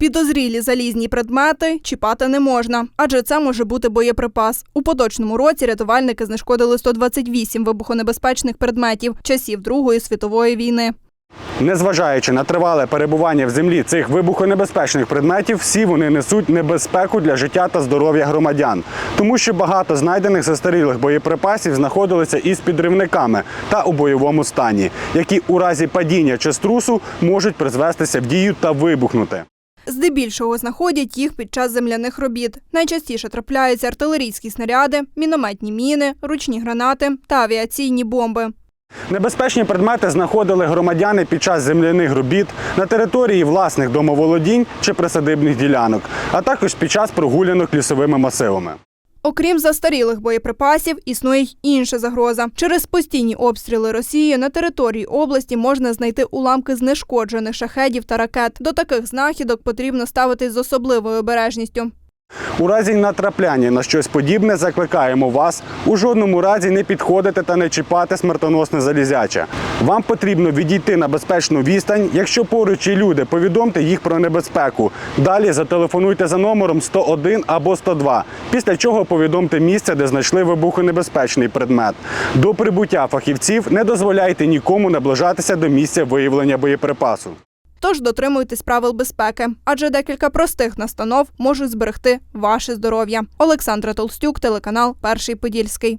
Підозрілі залізні предмети чіпати не можна, адже це може бути боєприпас. У поточному році рятувальники знешкодили 128 вибухонебезпечних предметів часів Другої світової війни. Незважаючи на тривале перебування в землі цих вибухонебезпечних предметів, всі вони несуть небезпеку для життя та здоров'я громадян, тому що багато знайдених застарілих боєприпасів знаходилися із підривниками та у бойовому стані, які у разі падіння чи струсу можуть призвестися в дію та вибухнути. Здебільшого знаходять їх під час земляних робіт. Найчастіше трапляються артилерійські снаряди, мінометні міни, ручні гранати та авіаційні бомби. Небезпечні предмети знаходили громадяни під час земляних робіт на території власних домоволодінь чи присадибних ділянок, а також під час прогулянок лісовими масивами. Окрім застарілих боєприпасів, існує й інша загроза. Через постійні обстріли Росії на території області можна знайти уламки знешкоджених шахедів та ракет. До таких знахідок потрібно ставитись з особливою обережністю. У разі натрапляння на щось подібне закликаємо вас у жодному разі не підходити та не чіпати смертоносне залізяче. Вам потрібно відійти на безпечну відстань. Якщо поруч є люди, повідомте їх про небезпеку. Далі зателефонуйте за номером 101 або 102, після чого повідомте місце, де знайшли вибухонебезпечний предмет. До прибуття фахівців не дозволяйте нікому наближатися до місця виявлення боєприпасу. Тож дотримуйтесь правил безпеки, адже декілька простих настанов можуть зберегти ваше здоров'я. Олександра Толстюк, телеканал Перший Подільський.